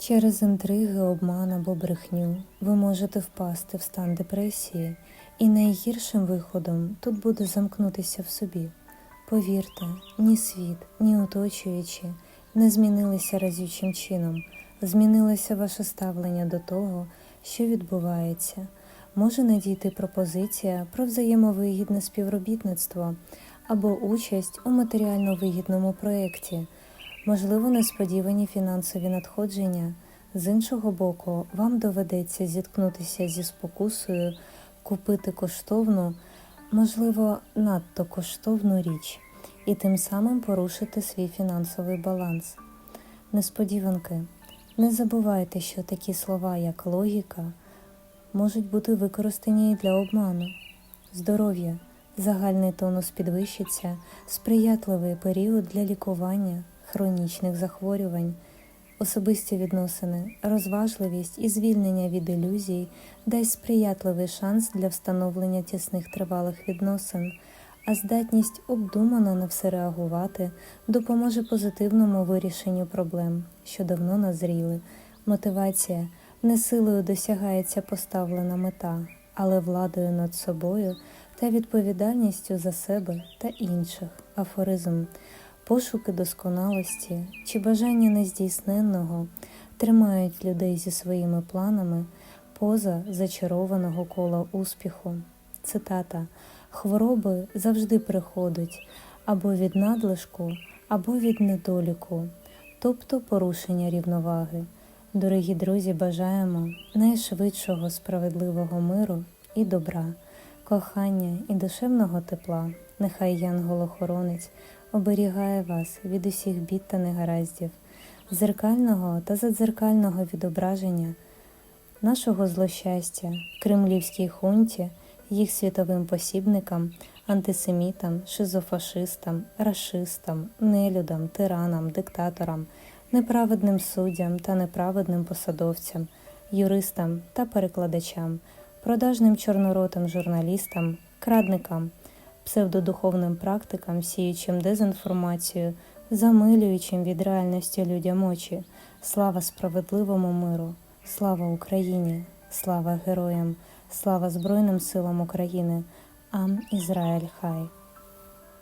Через інтриги, обман або брехню ви можете впасти в стан депресії, і найгіршим виходом тут буде замкнутися в собі. Повірте, ні світ, ні оточуючі не змінилися разючим чином, змінилося ваше ставлення до того, що відбувається. Може надійти пропозиція про взаємовигідне співробітництво або участь у матеріально вигідному проєкті, можливо, несподівані фінансові надходження. З іншого боку, вам доведеться зіткнутися зі спокусою, купити коштовну, можливо, надто коштовну річ, і тим самим порушити свій фінансовий баланс. Несподіванки. Не забувайте, що такі слова, як логіка, можуть бути використані і для обману. Здоров'я, загальний тонус підвищиться, сприятливий період для лікування хронічних захворювань, особисті відносини, розважливість і звільнення від ілюзій дасть сприятливий шанс для встановлення тісних тривалих відносин, а здатність обдумано на все реагувати допоможе позитивному вирішенню проблем, що давно назріли. Мотивація не силою досягається поставлена мета, але владою над собою та відповідальністю за себе та інших. Афоризм, пошуки досконалості чи бажання нездійсненного тримають людей зі своїми планами поза зачарованого кола успіху. Цитата Хвороби завжди приходять або від надлишку, або від недоліку, тобто порушення рівноваги. Дорогі друзі, бажаємо найшвидшого справедливого миру і добра, кохання і душевного тепла. Нехай Янгол-охоронець оберігає вас від усіх бід та негараздів, зеркального та задзеркального відображення нашого злощастя, кремлівській хунті, їх світовим посібникам, антисемітам, шизофашистам, рашистам, нелюдам, тиранам, диктаторам, неправедним суддям та неправедним посадовцям, юристам та перекладачам, продажним чорноротим журналістам, крадникам, псевдодуховним практикам, сіючим дезінформацію, замилюючим від реальності людям очі. Слава справедливому миру, слава Україні, слава героям, слава Збройним силам України. Ам Ізраїль Хай.